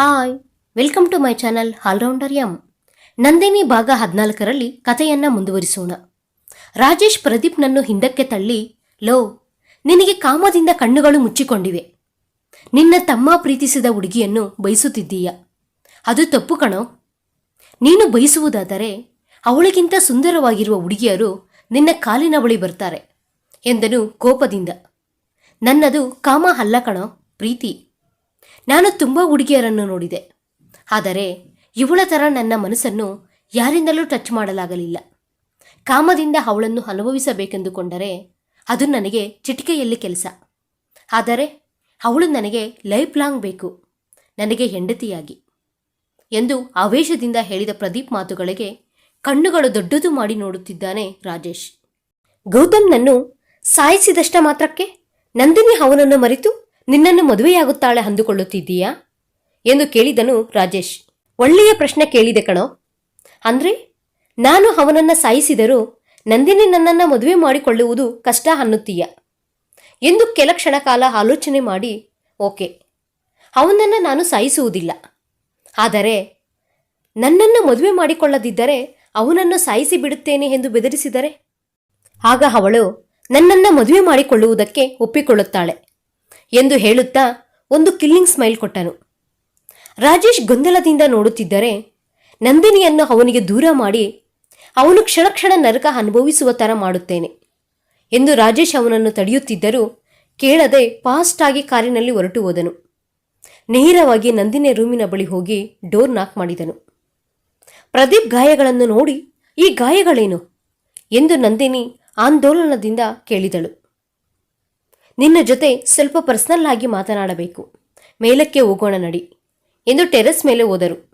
Hi, welcome to my channel allrounder M. Nandini ಭಾಗ ಹದಿನಾಲ್ಕರಲ್ಲಿ ಕಥೆಯನ್ನ ಮುಂದುವರಿಸೋಣ. ರಾಜೇಶ್ ಪ್ರದೀಪ್ನನ್ನು ಹಿಂದಕ್ಕೆ ತಳ್ಳಿ, ಲೋ, ನಿನಗೆ ಕಾಮದಿಂದ ಕಣ್ಣುಗಳು ಮುಚ್ಚಿಕೊಂಡಿವೆ. ನಿನ್ನ ತಮ್ಮ ಪ್ರೀತಿಸಿದ ಹುಡುಗಿಯನ್ನು ಬಯಸುತ್ತಿದ್ದೀಯ? ಅದು ತಪ್ಪು ಕಣೋ. ನೀನು ಬಯಸುವುದಾದರೆ ಅವಳಿಗಿಂತ ಸುಂದರವಾಗಿರುವ ಹುಡುಗಿಯರು ನಿನ್ನ ಕಾಲಿನ ಬಳಿ ಬರ್ತಾರೆ ಎಂದನು ಕೋಪದಿಂದ. ನನ್ನದು ಕಾಮ ಅಲ್ಲ ಕಣೋ, ಪ್ರೀತಿ. ನಾನು ತುಂಬ ಹುಡುಗಿಯರನ್ನು ನೋಡಿದೆ. ಆದರೆ ಇವಳ ಥರ ನನ್ನ ಮನಸ್ಸನ್ನು ಯಾರಿಂದಲೂ ಟಚ್ ಮಾಡಲಾಗಲಿಲ್ಲ. ಕಾಮದಿಂದ ಅವಳನ್ನು ಅನುಭವಿಸಬೇಕೆಂದುಕೊಂಡರೆ ಅದು ನನಗೆ ಚಿಟಿಕೆಯಲ್ಲಿ ಕೆಲಸ. ಆದರೆ ಅವಳು ನನಗೆ ಲೈಫ್ ಲಾಂಗ್ ಬೇಕು. ನನಗೆ ಹೆಂಡತಿಯಾಗಿ ಎಂದು ಆವೇಶದಿಂದ ಹೇಳಿದ ಪ್ರದೀಪ್ ಮಾತುಗಳಿಗೆ ಕಣ್ಣುಗಳು ದೊಡ್ಡದು ಮಾಡಿ ನೋಡುತ್ತಿದ್ದಾನೆ ರಾಜೇಶ್. ಗೌತಮ್ನನ್ನು ಸಾಯಿಸಿದಷ್ಟ ಮಾತ್ರಕ್ಕೆ ನಂದಿನಿ ಅವನನ್ನು ಮರೆತು ನಿನ್ನನ್ನು ಮದುವೆಯಾಗುತ್ತಾಳೆ ಅಂದುಕೊಳ್ಳುತ್ತಿದ್ದೀಯಾ? ಎಂದು ಕೇಳಿದನು ರಾಜೇಶ್. ಒಳ್ಳೆಯ ಪ್ರಶ್ನೆ ಕೇಳಿದೆ ಕಣೋ. ಅಂದ್ರೆ? ನಾನು ಅವನನ್ನ ಸಾಯಿಸಿದರೂ ನಂದಿನಿ ನನ್ನನ್ನು ಮದುವೆ ಮಾಡಿಕೊಳ್ಳುವುದು ಕಷ್ಟ ಅನ್ನುತ್ತೀಯ? ಎಂದು ಕೆಲ ಕ್ಷಣ ಕಾಲ ಆಲೋಚನೆ ಮಾಡಿ, ಓಕೆ, ಅವನನ್ನು ನಾನು ಸಾಯಿಸುವುದಿಲ್ಲ. ಆದರೆ ನನ್ನನ್ನು ಮದುವೆ ಮಾಡಿಕೊಳ್ಳದಿದ್ದರೆ ಅವನನ್ನು ಸಾಯಿಸಿ ಬಿಡುತ್ತೇನೆ ಎಂದು ಬೆದರಿಸಿದರೆ? ಆಗ ಅವಳು ನನ್ನನ್ನು ಮದುವೆ ಮಾಡಿಕೊಳ್ಳುವುದಕ್ಕೆ ಒಪ್ಪಿಕೊಳ್ಳುತ್ತಾಳೆ. ಎಂದು ಹೇಳುತ್ತಾ ಒಂದು ಕಿಲ್ಲಿಂಗ್ ಸ್ಮೈಲ್ ಕೊಟ್ಟನು. ರಾಜೇಶ್ ಗೊಂದಲದಿಂದ ನೋಡುತ್ತಿದ್ದರೆ ನಂದಿನಿಯನ್ನು ಅವನಿಗೆ ದೂರ ಮಾಡಿ ಅವನು ಕ್ಷಣ ಕ್ಷಣ ನರಕ ಅನುಭವಿಸುವ ಥರ ಮಾಡುತ್ತೇನೆ ಎಂದು ರಾಜೇಶ್ ಅವನನ್ನು ತಡೆಯುತ್ತಿದ್ದರೂ ಕೇಳದೆ ಫಾಸ್ಟ್ ಆಗಿ ಕಾರಿನಲ್ಲಿ ಹೊರಟು ಹೋದನು. ನೇರವಾಗಿ ನಂದಿನಿ ರೂಮಿನ ಬಳಿ ಹೋಗಿ ಡೋರ್ ನಾಕ್ ಮಾಡಿದನು. ಪ್ರದೀಪ್ ಗಾಯಗಳನ್ನು ನೋಡಿ, ಈ ಗಾಯಗಳೇನು? ಎಂದು ನಂದಿನಿ ಆಂದೋಲನದಿಂದ ಕೇಳಿದಳು. ನಿನ್ನ ಜೊತೆ ಸ್ವಲ್ಪ ಪರ್ಸನಲ್ ಆಗಿ ಮಾತನಾಡಬೇಕು. ಮೇಲಕ್ಕೆ ಹೋಗೋಣ ನಡಿ. ಎಂದು ಟೆರೆಸ್ ಮೇಲೆ ಹೋದರು.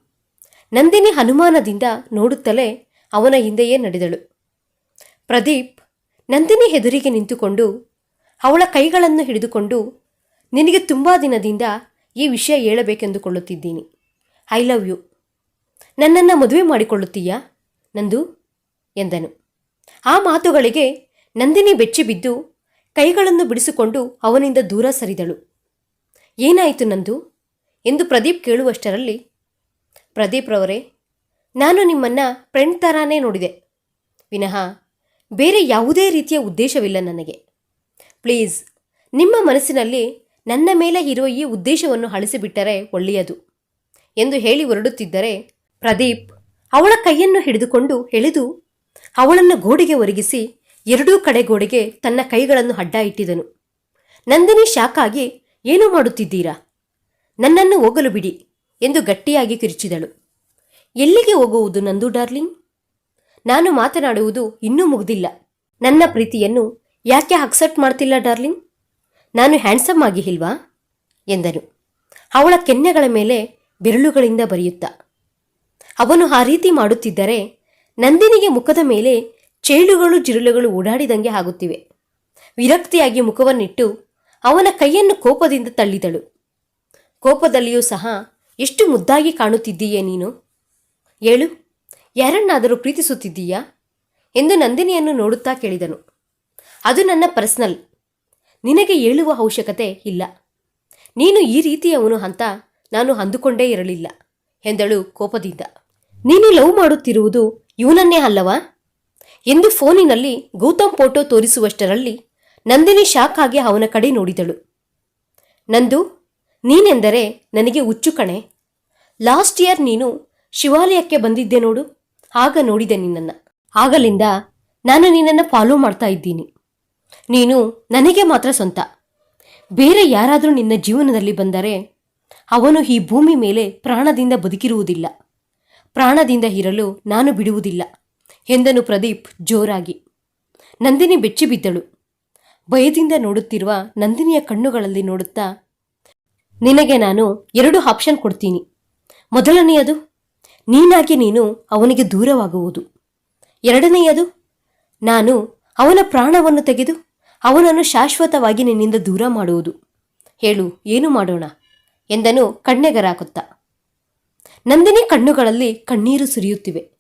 ನಂದಿನಿ ಹನುಮಾನದಿಂದ ನೋಡುತ್ತಲೇ ಅವನ ಹಿಂದೆಯೇ ನಡೆದಳು. ಪ್ರದೀಪ್, ನಂದಿನಿ ಎದುರಿಗೆ ನಿಂತುಕೊಂಡು ಅವಳ ಕೈಗಳನ್ನು ಹಿಡಿದುಕೊಂಡು, ನಿನಗೆ ತುಂಬ ದಿನದಿಂದ ಈ ವಿಷಯ ಹೇಳಬೇಕೆಂದುಕೊಳ್ಳುತ್ತಿದ್ದೀನಿ. I love you. ನನ್ನನ್ನು ಮದುವೆ ಮಾಡಿಕೊಳ್ಳುತ್ತೀಯಾ? ನಂದು ಎಂದನು. ಆ ಮಾತುಗಳಿಗೆ ನಂದಿನಿ ಬೆಚ್ಚಿಬಿದ್ದು ಕೈಗಳನ್ನು ಬಿಡಿಸಿಕೊಂಡು ಅವನಿಂದ ದೂರ ಸರಿದಳು. ಏನಾಯಿತು ನಂದು? ಎಂದು ಪ್ರದೀಪ್ ಕೇಳುವಷ್ಟರಲ್ಲಿ, ಪ್ರದೀಪ್ ರವರೇ, ನಾನು ನಿಮ್ಮನ್ನು ಫ್ರೆಂಡ್ ಥರಾನೇ ನೋಡಿದೆ. ವಿನಃ, ಬೇರೆ ಯಾವುದೇ ರೀತಿಯ ಉದ್ದೇಶವಿಲ್ಲ ನನಗೆ. ಪ್ಲೀಸ್, ನಿಮ್ಮ ಮನಸ್ಸಿನಲ್ಲಿ ನನ್ನ ಮೇಲೆ ಇರುವ ಈ ಉದ್ದೇಶವನ್ನು ಅಳಿಸಿಬಿಟ್ಟರೆ ಒಳ್ಳೆಯದು, ಎಂದು ಹೇಳಿ ಹೊರಡುತ್ತಿದ್ದರೆ, ಪ್ರದೀಪ್ ಅವಳ ಕೈಯನ್ನು ಹಿಡಿದುಕೊಂಡು ಎಳೆದು ಅವಳನ್ನು ಗೋಡೆಗೆ ಒರಗಿಸಿ ಎರಡೂ ಕಡೆ ಗೋಡೆಗೆ ತನ್ನ ಕೈಗಳನ್ನು ಅಡ್ಡ ಇಟ್ಟಿದನು ನಂದಿನಿ ಶಾಕಾಗಿ ಏನು ಮಾಡುತ್ತಿದ್ದೀರಾ? ನನ್ನನ್ನು ಹೋಗಲು ಬಿಡಿ ಎಂದು ಗಟ್ಟಿಯಾಗಿ ಕಿರುಚಿದಳು. ಎಲ್ಲಿಗೆ ಹೋಗುವುದು ನಂದು, ಡಾರ್ಲಿಂಗ್? ನಾನು ಮಾತನಾಡುವುದು ಇನ್ನೂ ಮುಗಿದಿಲ್ಲ. ನನ್ನ ಪ್ರೀತಿಯನ್ನು ಯಾಕೆ ಅಕ್ಸೆಪ್ಟ್ ಮಾಡ್ತಿಲ್ಲ, ಡಾರ್ಲಿಂಗ್? ನಾನು ಹ್ಯಾಂಡ್ಸಮ್ ಆಗಿ ಇಲ್ವಾ? ಎಂದನು. ಅವಳ ಕೆನ್ನೆಗಳ ಮೇಲೆ ಬೆರಳುಗಳಿಂದ ಬರೆಯುತ್ತಾ. ಅವನು ಆ ರೀತಿ ಮಾಡುತ್ತಿದ್ದರೆ ನಂದಿನಿಗೆ ಮುಖದ ಮೇಲೆ ಚೇಳುಗಳು ಜಿರುಳುಗಳು ಓಡಾಡಿದಂಗೆ ಆಗುತ್ತಿವೆ. ವಿರಕ್ತಿಯಾಗಿ ಮುಖವನ್ನಿಟ್ಟು ಅವನ ಕೈಯನ್ನು ಕೋಪದಿಂದ ತಳ್ಳಿದಳು. ಕೋಪದಲ್ಲಿಯೂ ಸಹ ಎಷ್ಟು ಮುದ್ದಾಗಿ ಕಾಣುತ್ತಿದ್ದೀಯೇ ನೀನು? ಹೇಳು ಯಾರನ್ನಾದರೂ ಪ್ರೀತಿಸುತ್ತಿದ್ದೀಯಾ? ಎಂದು ನಂದಿನಿಯನ್ನು ನೋಡುತ್ತಾ ಕೇಳಿದನು. ಅದು ನನ್ನ ಪರ್ಸನಲ್. ನಿನಗೆ ಹೇಳುವ ಅವಶ್ಯಕತೆ ಇಲ್ಲ. ನೀನು ಈ ರೀತಿಯವನು ಅಂತ ನಾನು ಅಂದುಕೊಂಡೇ ಇರಲಿಲ್ಲ ಎಂದಳು ಕೋಪದಿಂದ. ನೀನು ಲವ್ ಮಾಡುತ್ತಿರುವುದು ಇವನನ್ನೇ ಅಲ್ಲವಾ? ಎಂದು ಫೋನಿನಲ್ಲಿ ಗೌತಮ್ ಫೋಟೋ ತೋರಿಸುವಷ್ಟರಲ್ಲಿ ನಂದಿನಿ ಶಾಕ್ ಆಗಿ ಅವನ ಕಡೆ ನೋಡಿದಳು. ನಂದು, ನೀನೆಂದರೆ ನನಗೆ ಹುಚ್ಚು ಕಣೆ. ಲಾಸ್ಟ್ ಇಯರ್ ನೀನು ಶಿವಾಲಯಕ್ಕೆ ಬಂದಿದ್ದೆ ನೋಡು, ಆಗ ನೋಡಿದೆ ನಿನ್ನನ್ನು. ಆಗಲಿಂದ ನಾನು ನಿನ್ನನ್ನು ಫಾಲೋ ಮಾಡ್ತಾ ಇದ್ದೀನಿ. ನೀನು ನನಗೆ ಮಾತ್ರ ಸ್ವಂತ. ಬೇರೆ ಯಾರಾದರೂ ನಿನ್ನ ಜೀವನದಲ್ಲಿ ಬಂದರೆ ಅವನು ಈ ಭೂಮಿ ಮೇಲೆ ಪ್ರಾಣದಿಂದ ಬದುಕಿರುವುದಿಲ್ಲ. ಪ್ರಾಣದಿಂದ ಇರಲು ನಾನು ಬಿಡುವುದಿಲ್ಲ. ಎಂದನು ಪ್ರದೀಪ್ ಜೋರಾಗಿ. ನಂದಿನಿ ಬೆಚ್ಚಿಬಿದ್ದಳು ಭಯದಿಂದ ನೋಡುತ್ತಿರುವ ನಂದಿನಿಯ ಕಣ್ಣುಗಳಲ್ಲಿ ನೋಡುತ್ತಾ, ನಿನಗೆ ನಾನು ಎರಡು ಆಪ್ಷನ್ ಕೊಡ್ತೀನಿ. ಮೊದಲನೆಯದು, ನೀನಾಗಿ ನೀನು ಅವನಿಗೆ ದೂರವಾಗುವುದು. ಎರಡನೆಯದು, ನಾನು ಅವನ ಪ್ರಾಣವನ್ನು ತೆಗೆದು ಅವನನ್ನು ಶಾಶ್ವತವಾಗಿ ನಿನ್ನಿಂದ ದೂರ ಮಾಡುವುದು. ಹೇಳು, ಏನು ಮಾಡೋಣ? ಎಂದನು ಕಣ್ಣೆಗರಾಕುತ್ತಾ. ನಂದಿನಿ ಕಣ್ಣುಗಳಲ್ಲಿ ಕಣ್ಣೀರು ಸುರಿಯುತ್ತಿವೆ.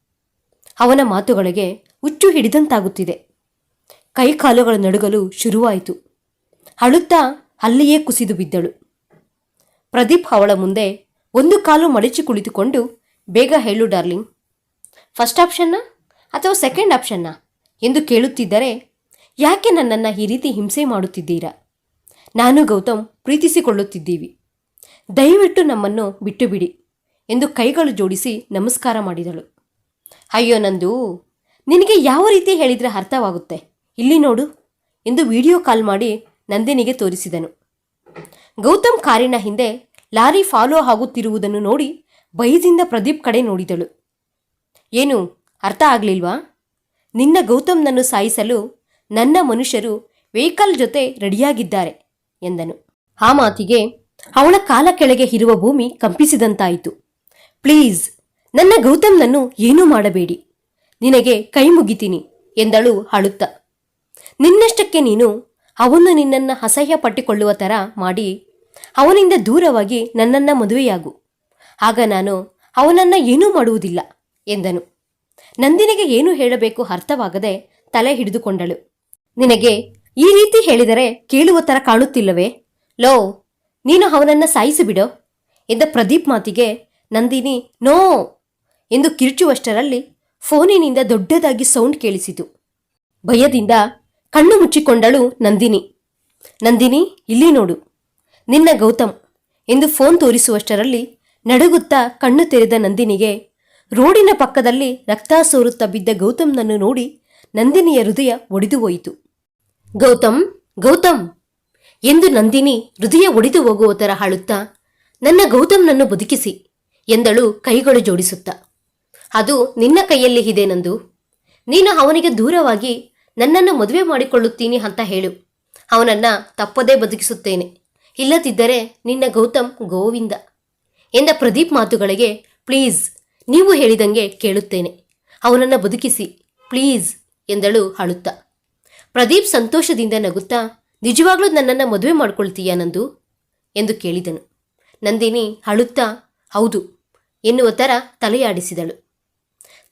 ಅವನ ಮಾತುಗಳಿಗೆ ಹುಚ್ಚು ಹಿಡಿದಂತಾಗುತ್ತಿದೆ. ಕೈಕಾಲುಗಳ ನಡುಗಲು ಶುರುವಾಯಿತು. ಅಳುತ್ತಾ ಅಲ್ಲಿಯೇ ಕುಸಿದು ಬಿದ್ದಳು. ಪ್ರದೀಪ್ ಅವಳ ಮುಂದೆ ಒಂದು ಕಾಲು ಮಡಚಿ ಕುಳಿತುಕೊಂಡು, ಬೇಗ ಹೇಳು ಡಾರ್ಲಿಂಗ್. ಫಸ್ಟ್ ಆಪ್ಷನ್ನ ಅಥವಾ ಸೆಕೆಂಡ್ ಆಪ್ಷನ್ನ? ಎಂದು ಕೇಳುತ್ತಿದ್ದರೆ, ಯಾಕೆ ನನ್ನನ್ನು ಈ ರೀತಿ ಹಿಂಸೆ ಮಾಡುತ್ತಿದ್ದೀರಾ? ನಾನು ಗೌತಮ್ ಪ್ರೀತಿಸಿಕೊಳ್ಳುತ್ತಿದ್ದೀವಿ. ದಯವಿಟ್ಟು ನಮ್ಮನ್ನು ಬಿಟ್ಟುಬಿಡಿ ಎಂದು ಕೈಗಳು ಜೋಡಿಸಿ ನಮಸ್ಕಾರ ಮಾಡಿದಳು. ಅಯ್ಯೋ ನಂದು, ನಿನಗೆ ಯಾವ ರೀತಿ ಹೇಳಿದರೆ ಅರ್ಥವಾಗುತ್ತೆ? ಇಲ್ಲಿ ನೋಡು ಎಂದು ವಿಡಿಯೋ ಕಾಲ್ ಮಾಡಿ ನಂದಿನಿಗೆ ತೋರಿಸಿದನು. ಗೌತಮ್ ಕಾರಿನ ಹಿಂದೆ ಲಾರಿ ಫಾಲೋ ಆಗುತ್ತಿರುವುದನ್ನು ನೋಡಿ ಭಯದಿಂದ ಪ್ರದೀಪ್ ಕಡೆ ನೋಡಿದಳು. ಏನು, ಅರ್ಥ ಆಗಲಿಲ್ವಾ? ನಿನ್ನ ಗೌತಮ್ನನ್ನು ಸಾಯಿಸಲು ನನ್ನ ಮನುಷ್ಯರು ವೆಹಿಕಲ್ ಜೊತೆ ರೆಡಿಯಾಗಿದ್ದಾರೆ ಎಂದನು. ಆ ಮಾತಿಗೆ ಅವಳ ಕಾಲ ಕೆಳಗೆ ಇರುವ ಭೂಮಿ ಕಂಪಿಸಿದಂತಾಯಿತು. ಪ್ಲೀಸ್ ನನ್ನ ಗೌತಮ್ನನ್ನು ಏನೂ ಮಾಡಬೇಡಿ. ನಿನಗೆ ಕೈ ಮುಗಿತೀನಿ ಎಂದಳು ಅಳುತ್ತ. ನಿನ್ನಷ್ಟಕ್ಕೆ ನೀನು ಅವನು ನಿನ್ನನ್ನು ಅಸಹ್ಯ ಪಟ್ಟಿಕೊಳ್ಳುವ ಥರ ಮಾಡಿ ಅವನಿಂದ ದೂರವಾಗಿ ನನ್ನನ್ನು ಮದುವೆಯಾಗು. ಆಗ ನಾನು ಅವನನ್ನು ಏನೂ ಮಾಡುವುದಿಲ್ಲ ಎಂದನು. ನಂದಿನಿಗೆ ಏನು ಹೇಳಬೇಕು ಅರ್ಥವಾಗದೆ ತಲೆ ಹಿಡಿದುಕೊಂಡಳು. ನಿನಗೆ ಈ ರೀತಿ ಹೇಳಿದರೆ ಕೇಳುವ ಥರ ಕಾಣುತ್ತಿಲ್ಲವೇ? ಲೋ, ನೀನು ಅವನನ್ನು ಸಾಯಿಸಿಬಿಡೋ ಎಂದ ಪ್ರದೀಪ್ ಮಾತಿಗೆ ನಂದಿನಿ, ನೋ ಎಂದು ಕಿರುಚುವಷ್ಟರಲ್ಲಿ ಫೋನಿನಿಂದ ದೊಡ್ಡದಾಗಿ ಸೌಂಡ್ ಕೇಳಿಸಿತು. ಭಯದಿಂದ ಕಣ್ಣು ಮುಚ್ಚಿಕೊಂಡಳು ನಂದಿನಿ. ನಂದಿನಿ, ಇಲ್ಲಿ ನೋಡು. ನಿನ್ನ ಗೌತಮ್ ಎಂದು ಫೋನ್ ತೋರಿಸುವಷ್ಟರಲ್ಲಿ ನಡುಗುತ್ತಾ ಕಣ್ಣು ತೆರೆದ ನಂದಿನಿಗೆ ರೋಡಿನ ಪಕ್ಕದಲ್ಲಿ ರಕ್ತ ಸೋರುತ್ತಾ ಬಿದ್ದ ಗೌತಮ್ನನ್ನು ನೋಡಿ ನಂದಿನಿಯ ಹೃದಯ ಒಡೆದು ಹೋಯಿತು. ಗೌತಮ್ ಗೌತಮ್ ಎಂದು ನಂದಿನಿ ಹೃದಯ ಒಡೆದು ಹೋಗುವ ಥರ ಹಾಳುತ್ತಾ ನನ್ನ ಗೌತಮ್ನನ್ನು ಬದುಕಿಸಿ ಎಂದಳು ಕೈಗಳು ಜೋಡಿಸುತ್ತಾ. ಅದು ನಿನ್ನ ಕೈಯಲ್ಲಿ ಇದೆ ನಂದು. ನೀನು ಅವನಿಗೆ ದೂರವಾಗಿ ನನ್ನನ್ನು ಮದುವೆ ಮಾಡಿಕೊಳ್ಳುತ್ತೀನಿ ಅಂತ ಹೇಳು. ಅವನನ್ನ ತಪ್ಪದೇ ಬದುಕಿಸುತ್ತೇನೆ. ಇಲ್ಲದಿದ್ದರೆ ನಿನ್ನ ಗೌತಮ್ ಗೋವಿಂದ ಎಂದ ಪ್ರದೀಪ್ ಮಾತುಗಳಿಗೆ, ಪ್ಲೀಸ್, ನೀವು ಹೇಳಿದಂಗೆ ಕೇಳುತ್ತೇನೆ. ಅವನನ್ನು ಬದುಕಿಸಿ, ಪ್ಲೀಸ್, ಎಂದಳು ಅಳುತ್ತಾ. ಪ್ರದೀಪ್ ಸಂತೋಷದಿಂದ ನಗುತ್ತಾ, ನಿಜವಾಗ್ಲೂ ನನ್ನನ್ನು ಮದುವೆ ಮಾಡ್ಕೊಳ್ತೀಯಾ ನಂದು? ಎಂದು ಕೇಳಿದನು. ನಂದಿನಿ ಅಳುತ್ತಾ, ಹೌದು, ಎನ್ನುವ ಥರ ತಲೆಯಾಡಿಸಿದಳು.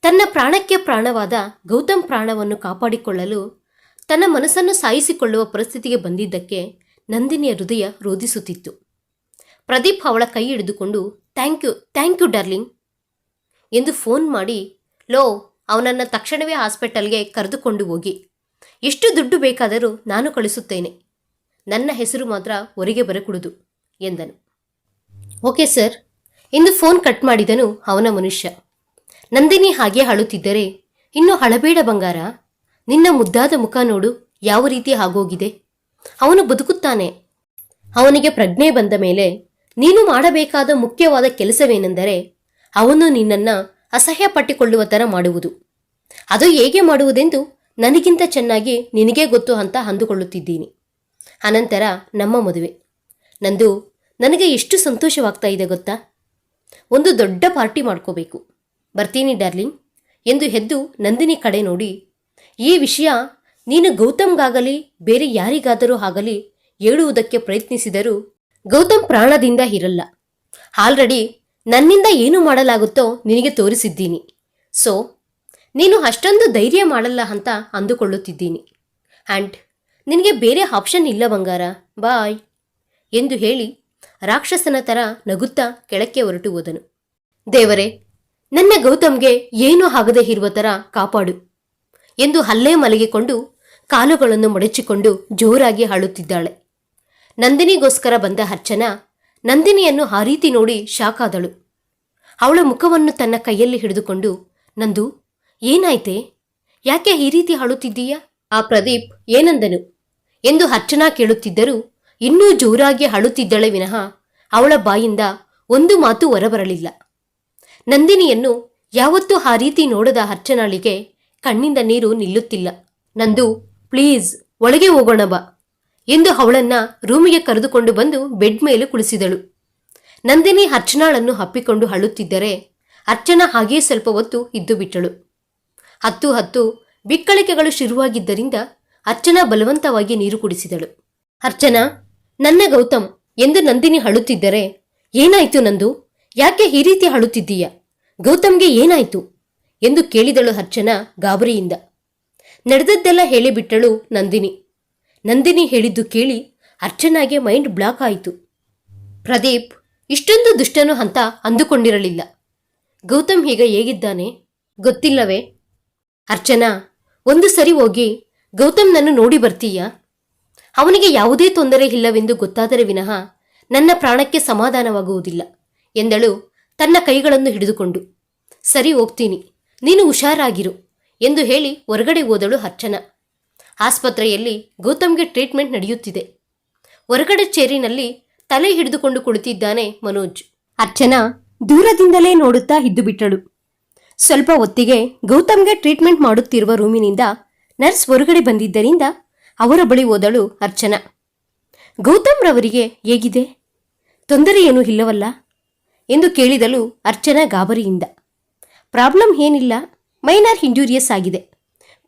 ತನ್ನ ಪ್ರಾಣಕ್ಕೆ ಪ್ರಾಣವಾದ ಗೌತಮ್ ಪ್ರಾಣವನ್ನು ಕಾಪಾಡಿಕೊಳ್ಳಲು ತನ್ನ ಮನಸ್ಸನ್ನು ಸಾಯಿಸಿಕೊಳ್ಳುವ ಪರಿಸ್ಥಿತಿಗೆ ಬಂದಿದ್ದಕ್ಕೆ ನಂದಿನಿಯ ಹೃದಯ ರೋಧಿಸುತ್ತಿತ್ತು. ಪ್ರದೀಪ್ ಅವಳ ಕೈ ಹಿಡಿದುಕೊಂಡು, thank you thank you darling ಎಂದು ಫೋನ್ ಮಾಡಿ, ಲೋ, ಅವನನ್ನು ತಕ್ಷಣವೇ ಹಾಸ್ಪಿಟಲ್ಗೆ ಕರೆದುಕೊಂಡು ಹೋಗಿ. ಎಷ್ಟು ದುಡ್ಡು ಬೇಕಾದರೂ ನಾನು ಕಳಿಸುತ್ತೇನೆ. ನನ್ನ ಹೆಸರು ಮಾತ್ರ ಹೊರಗೆ ಬರಕೂಡದು ಎಂದನು. ಓಕೆ ಸರ್ ಎಂದು ಫೋನ್ ಕಟ್ ಮಾಡಿದನು ಅವನ ಮನುಷ್ಯ. ನಂದಿನಿ ಹಾಗೆ ಅಳುತ್ತಿದ್ದರೆ, ಇನ್ನು ಹಳಬೇಡ ಬಂಗಾರ, ನಿನ್ನ ಮುದ್ದಾದ ಮುಖ ನೋಡು, ಯಾವ ರೀತಿ ಆಗೋಗಿದೆ? ಅವನು ಬದುಕುತ್ತಾನೆ. ಅವನಿಗೆ ಪ್ರಜ್ಞೆ ಬಂದ ಮೇಲೆ, ನೀನು ಮಾಡಬೇಕಾದ ಮುಖ್ಯವಾದ ಕೆಲಸವೇನೆಂದರೆ, ಅವನು ನಿನ್ನನ್ನ ಅಸಹ್ಯ ಪಟ್ಟಿಕೊಳ್ಳುವ ಥರ ಮಾಡುವುದು. ಅದು ಹೇಗೆ ಮಾಡುವುದೆಂದು ನನಗಿಂತ ಚೆನ್ನಾಗಿ ನಿನಗೇ ಗೊತ್ತು ಅಂತ ಅಂದುಕೊಳ್ಳುತ್ತಿದ್ದೀನಿ. ಅನಂತರ ನಮ್ಮ ಮದುವೆ. ನಂದು, ನನಗೆ ಎಷ್ಟು ಸಂತೋಷವಾಗ್ತಾ ಇದೆ ಗೊತ್ತಾ? ಒಂದು ದೊಡ್ಡ ಪಾರ್ಟಿ ಮಾಡ್ಕೋಬೇಕು. ಬರ್ತೀನಿ ಡಾರ್ಲಿಂಗ್ ಎಂದು ಹೆದ್ದು ನಂದಿನಿ ಕಡೆ ನೋಡಿ, ಈ ವಿಷಯ ನೀನು ಗೌತಮ್ಗಾಗಲಿ, ಬೇರೆ ಯಾರಿಗಾದರೂ ಆಗಲಿ ಹೇಳುವುದಕ್ಕೆ ಪ್ರಯತ್ನಿಸಿದರೂ ಗೌತಮ್ ಪ್ರಾಣದಿಂದ ಇರಲ್ಲ. ಆಲ್ರೆಡಿ ನನ್ನಿಂದ ಏನು ಮಾಡಲಾಗುತ್ತೋ ನಿನಗೆ ತೋರಿಸಿದ್ದೀನಿ. ಸೊ, ನೀನು ಅಷ್ಟೊಂದು ಧೈರ್ಯ ಮಾಡಲ್ಲ ಅಂತ ಅಂದುಕೊಳ್ಳುತ್ತಿದ್ದೀನಿ. ಆ್ಯಂಡ್ ನಿನಗೆ ಬೇರೆ ಆಪ್ಷನ್ ಇಲ್ಲ ಬಂಗಾರ, ಬಾಯ್ ಎಂದು ಹೇಳಿ ರಾಕ್ಷಸನ ಥರ ನಗುತ್ತಾ ಕೆಳಕ್ಕೆ ಹೊರಟು ಹೋದನು. ದೇವರೇ ನನ್ನ ಗೌತಮ್ಗೆ ಏನೂ ಆಗದೇ ಇರುವ ತರ ಕಾಪಾಡು ಎಂದು ಹಲ್ಲೇ ಮಲಗಿಕೊಂಡು ಕಾಲುಗಳನ್ನು ಮಡಚಿಕೊಂಡು ಜೋರಾಗಿ ಅಳುತ್ತಿದ್ದಾಳೆ. ನಂದಿನಿಗೋಸ್ಕರ ಬಂದ ಅರ್ಚನಾ ನಂದಿನಿಯನ್ನು ಆ ರೀತಿ ನೋಡಿ ಶಾಕಾದಳು ಅವಳ ಮುಖವನ್ನು ತನ್ನ ಕೈಯಲ್ಲಿ ಹಿಡಿದುಕೊಂಡು, ನಂದು, ಏನಾಯ್ತೆ? ಯಾಕೆ ಈ ರೀತಿ ಅಳುತ್ತಿದ್ದೀಯಾ? ಆ ಪ್ರದೀಪ್ ಏನಂದನು? ಎಂದು ಅರ್ಚನಾ ಕೇಳುತ್ತಿದ್ದರೂ ಇನ್ನೂ ಜೋರಾಗಿ ಅಳುತ್ತಿದ್ದಳೆ ವಿನಃ ಅವಳ ಬಾಯಿಂದ ಒಂದು ಮಾತು ಹೊರಬರಲಿಲ್ಲ. ನಂದಿನಿಯನ್ನು ಯಾವತ್ತೂ ಆ ರೀತಿ ನೋಡದ ಅರ್ಚನಾಳಿಗೆ ಕಣ್ಣಿಂದ ನೀರು ನಿಲ್ಲುತ್ತಿಲ್ಲ. ನಂದು, ಪ್ಲೀಸ್, ಒಳಗೆ ಹೋಗೋಣ ಬಾ ಎಂದು ಅವಳನ್ನ ರೂಮಿಗೆ ಕರೆದುಕೊಂಡು ಬಂದು ಬೆಡ್ ಮೇಲೆ ಕುಳಿಸಿದಳು. ನಂದಿನಿ ಅರ್ಚನಾಳನ್ನು ಹಪ್ಪಿಕೊಂಡು ಅಳುತ್ತಿದ್ದರೆ ಅರ್ಚನಾ ಹಾಗೆಯೇ ಸ್ವಲ್ಪ ಹೊತ್ತು ಇದ್ದು ಬಿಟ್ಟಳು. ಹತ್ತು ಹತ್ತು ಬಿಕ್ಕಳಿಕೆಗಳು ಶುರುವಾಗಿದ್ದರಿಂದ ಅರ್ಚನಾ ಬಲವಂತವಾಗಿ ನೀರು ಕುಡಿಸಿದಳು. ಅರ್ಚನಾ, ನನ್ನ ಗೌತಮ್, ಎಂದು ನಂದಿನಿ ಅಳುತ್ತಿದ್ದರೆ ಏನಾಯ್ತು ನಂದು? ಯಾಕೆ ಈ ರೀತಿ ಅಳುತ್ತಿದ್ದೀಯ? ಗೌತಮ್ಗೆ ಏನಾಯ್ತು? ಎಂದು ಕೇಳಿದಳು ಅರ್ಚನಾ ಗಾಬರಿಯಿಂದ. ನಡೆದದ್ದೆಲ್ಲ ಹೇಳಿಬಿಟ್ಟಳು ನಂದಿನಿ. ನಂದಿನಿ ಹೇಳಿದ್ದು ಕೇಳಿ ಅರ್ಚನಾಗೆ ಮೈಂಡ್ ಬ್ಲಾಕ್ ಆಯಿತು. ಪ್ರದೀಪ್, ಇಷ್ಟೊಂದು ದುಷ್ಟನು ಅಂತ ಅಂದುಕೊಂಡಿರಲಿಲ್ಲ. ಗೌತಮ್ ಈಗ ಹೇಗಿದ್ದಾನೆ? ಗೊತ್ತಿಲ್ಲವೇ? ಅರ್ಚನಾ, ಒಂದು ಸರಿ ಹೋಗಿ ಗೌತಮ್ನನ್ನು ನೋಡಿ ಬರ್ತೀಯಾ? ಅವನಿಗೆ ಯಾವುದೇ ತೊಂದರೆ ಇಲ್ಲವೆಂದು ಗೊತ್ತಾದರೆ ವಿನಃ ನನ್ನ ಪ್ರಾಣಕ್ಕೆ ಸಮಾಧಾನವಾಗುವುದಿಲ್ಲ. ಎಂದಳು. ತನ್ನ ಕೈಗಳನ್ನು ಹಿಡಿದುಕೊಂಡು. ಸರಿ ಹೋಗ್ತೀನಿ. ನೀನು ಹುಷಾರಾಗಿರು ಎಂದು ಹೇಳಿ ಹೊರಗಡೆ ಹೋದಳು ಅರ್ಚನಾ. ಆಸ್ಪತ್ರೆಯಲ್ಲಿ ಗೌತಮ್ಗೆ ಟ್ರೀಟ್ಮೆಂಟ್ ನಡೆಯುತ್ತಿದೆ. ಹೊರಗಡೆ ಚೇರಿನಲ್ಲಿ ತಲೆ ಹಿಡಿದುಕೊಂಡು ಕುಳಿತಿದ್ದಾನೆ ಮನೋಜ್. ಅರ್ಚನಾ ದೂರದಿಂದಲೇ ನೋಡುತ್ತಾ ಇದ್ದು ಬಿಟ್ಟಳು ಸ್ವಲ್ಪ ಹೊತ್ತಿಗೆ ಗೌತಮ್ಗೆ ಟ್ರೀಟ್ಮೆಂಟ್ ಮಾಡುತ್ತಿರುವ ರೂಮಿನಿಂದ ನರ್ಸ್ ಹೊರಗಡೆ ಬಂದಿದ್ದರಿಂದ ಅವರ ಬಳಿ ಹೋದಳು ಅರ್ಚನಾ. ಗೌತಮ್ ರವರಿಗೆ ಹೇಗಿದೆ? ತೊಂದರೆ ಏನೂ ಇಲ್ಲವಲ್ಲ? ಎಂದು ಕೇಳಿದಳು ಅರ್ಚನಾ ಗಾಬರಿಯಿಂದ. ಪ್ರಾಬ್ಲಮ್ ಏನಿಲ್ಲ, ಮೈನರ್ ಇಂಜೂರಿಯಸ್ ಆಗಿದೆ.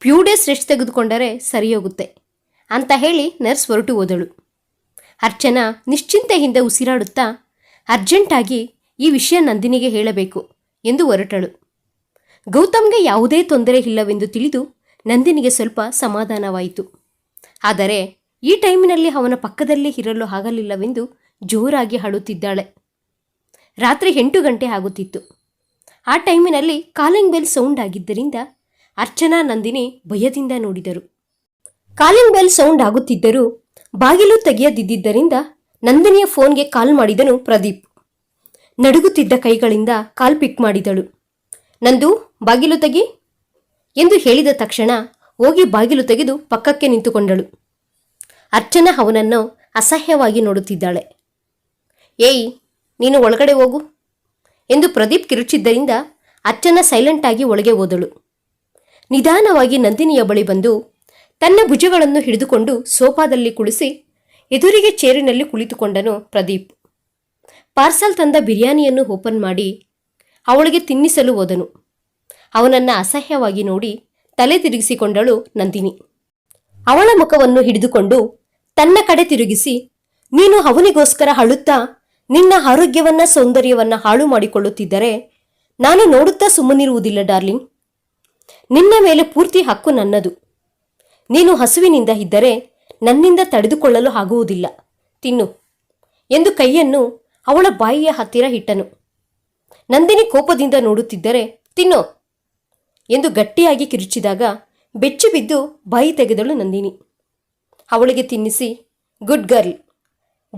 ಪ್ಯೂ ಡೇಸ್ ರೆಸ್ಟ್ ತೆಗೆದುಕೊಂಡರೆ ಸರಿ ಹೋಗುತ್ತೆ ಅಂತ ಹೇಳಿ ನರ್ಸ್ ಹೊರಟು ಹೋದಳು. ಅರ್ಚನಾ ನಿಶ್ಚಿಂತೆಯಿಂದ ಉಸಿರಾಡುತ್ತಾ ಅರ್ಜೆಂಟಾಗಿ ಈ ವಿಷಯ ನಂದಿನಿಗೆ ಹೇಳಬೇಕು ಎಂದು ಹೊರಟಳು. ಗೌತಮ್ಗೆ ಯಾವುದೇ ತೊಂದರೆ ಇಲ್ಲವೆಂದು ತಿಳಿದು ನಂದಿನಿಗೆ ಸ್ವಲ್ಪ ಸಮಾಧಾನವಾಯಿತು. ಆದರೆ ಈ ಟೈಮಿನಲ್ಲಿ ಅವನ ಪಕ್ಕದಲ್ಲೇ ಇರಲು ಆಗಲಿಲ್ಲವೆಂದು ಜೋರಾಗಿ ಅಳುತ್ತಿದ್ದಾಳೆ. ರಾತ್ರಿ ಎಂಟು ಗಂಟೆ ಆಗುತ್ತಿತ್ತು. ಆ ಟೈಮಿನಲ್ಲಿ ಕಾಲಿಂಗ್ ಬೆಲ್ ಸೌಂಡ್ ಆಗಿದ್ದರಿಂದ ಅರ್ಚನಾ ನಂದಿನಿ ಭಯದಿಂದ ನೋಡಿದರು. ಕಾಲಿಂಗ್ ಬೆಲ್ ಸೌಂಡ್ ಆಗುತ್ತಿದ್ದರೂ ಬಾಗಿಲು ತೆಗೆಯದಿದ್ದರಿಂದ ನಂದಿನಿಯ ಫೋನ್ಗೆ ಕಾಲ್ ಮಾಡಿದನು ಪ್ರದೀಪ್. ನಡುಗುತ್ತಿದ್ದ ಕೈಗಳಿಂದ ಕಾಲ್ ಪಿಕ್ ಮಾಡಿದಳು. ನಂದು, ಬಾಗಿಲು ತೆಗಿ ಎಂದು ಹೇಳಿದ ತಕ್ಷಣ ಹೋಗಿ ಬಾಗಿಲು ತೆಗೆದು ಪಕ್ಕಕ್ಕೆ ನಿಂತುಕೊಂಡಳು. ಅರ್ಚನಾ ಅವನನ್ನು ಅಸಹ್ಯವಾಗಿ ನೋಡುತ್ತಿದ್ದಾಳೆ. ಏಯ್ ನೀನು ಒಳಗಡೆ ಹೋಗು. ಎಂದು ಪ್ರದೀಪ್ ಕಿರುಚಿದ್ದರಿಂದ ಅಚ್ಚನ ಸೈಲೆಂಟ್ ಆಗಿ ಒಳಗೆ ಹೋದಳು. ನಿಧಾನವಾಗಿ ನಂದಿನಿಯ ಬಳಿ ಬಂದು ತನ್ನ ಭುಜಗಳನ್ನು ಹಿಡಿದುಕೊಂಡು ಸೋಫಾದಲ್ಲಿ ಕುಳಿಸಿ ಎದುರಿಗೆ ಚೇರಿನಲ್ಲಿ ಕುಳಿತುಕೊಂಡನು ಪ್ರದೀಪ್. ಪಾರ್ಸಲ್ ತಂದ ಬಿರಿಯಾನಿಯನ್ನು ಓಪನ್ ಮಾಡಿ ಅವಳಿಗೆ ತಿನ್ನಿಸಲು ಹೋದನು. ಅವನನ್ನ ಅಸಹ್ಯವಾಗಿ ನೋಡಿ ತಲೆ ತಿರುಗಿಸಿಕೊಂಡಳು ನಂದಿನಿ. ಅವಳ ಮುಖವನ್ನು ಹಿಡಿದುಕೊಂಡು ತನ್ನ ಕಡೆ ತಿರುಗಿಸಿ, ನೀನು ಅವನಿಗೋಸ್ಕರ ಅಳುತ್ತಾ ನಿನ್ನ ಆರೋಗ್ಯವನ್ನ, ಸೌಂದರ್ಯವನ್ನ ಹಾಳು ಮಾಡಿಕೊಳ್ಳುತ್ತಿದ್ದರೆ ನಾನು ನೋಡುತ್ತಾ ಸುಮ್ಮನಿರುವುದಿಲ್ಲ, ಡಾರ್ಲಿಂಗ್. ನಿನ್ನ ಮೇಲೆ ಪೂರ್ತಿ ಹಕ್ಕು ನನ್ನದು. ನೀನು ಹಸುವಿನಿಂದ ಇದ್ದರೆ ನನ್ನಿಂದ ತಡೆದುಕೊಳ್ಳಲು ಆಗುವುದಿಲ್ಲ. ತಿನ್ನು. ಎಂದು ಕೈಯನ್ನು ಅವಳ ಬಾಯಿಯ ಹತ್ತಿರ ಇಟ್ಟನು. ನಂದಿನಿ ಕೋಪದಿಂದ ನೋಡುತ್ತಿದ್ದರೆ, ತಿನ್ನು ಎಂದು ಗಟ್ಟಿಯಾಗಿ ಕಿರುಚಿದಾಗ ಬೆಚ್ಚಿ ಬಿದ್ದು ಬಾಯಿ ತೆಗೆದಳು ನಂದಿನಿ. ಅವಳಿಗೆ ತಿನ್ನಿಸಿ, ಗುಡ್ ಗರ್ಲ್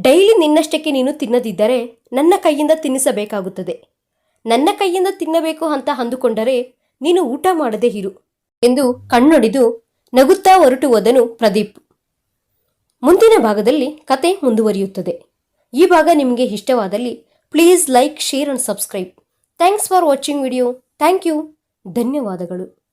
ಡೈಲಿ ನಿನ್ನಷ್ಟಕ್ಕೆ ನೀನು ತಿನ್ನದಿದ್ದರೆ ನನ್ನ ಕೈಯಿಂದ ತಿನ್ನಿಸಬೇಕಾಗುತ್ತದೆ. ನನ್ನ ಕೈಯಿಂದ ತಿನ್ನಬೇಕು ಅಂತ ಅಂದುಕೊಂಡರೆ ನೀನು ಊಟ ಮಾಡದೇ ಇರು ಎಂದು ಕಣ್ಣೊಡಿದು ನಗುತ್ತಾ ಹೊರಟು ಹೋದನು ಪ್ರದೀಪ್. ಮುಂದಿನ ಭಾಗದಲ್ಲಿ ಕತೆ ಮುಂದುವರಿಯುತ್ತದೆ. ಈ ಭಾಗ ನಿಮಗೆ ಇಷ್ಟವಾದಲ್ಲಿ please like, share and subscribe. Thanks for watching video. Thank you. ಧನ್ಯವಾದಗಳು.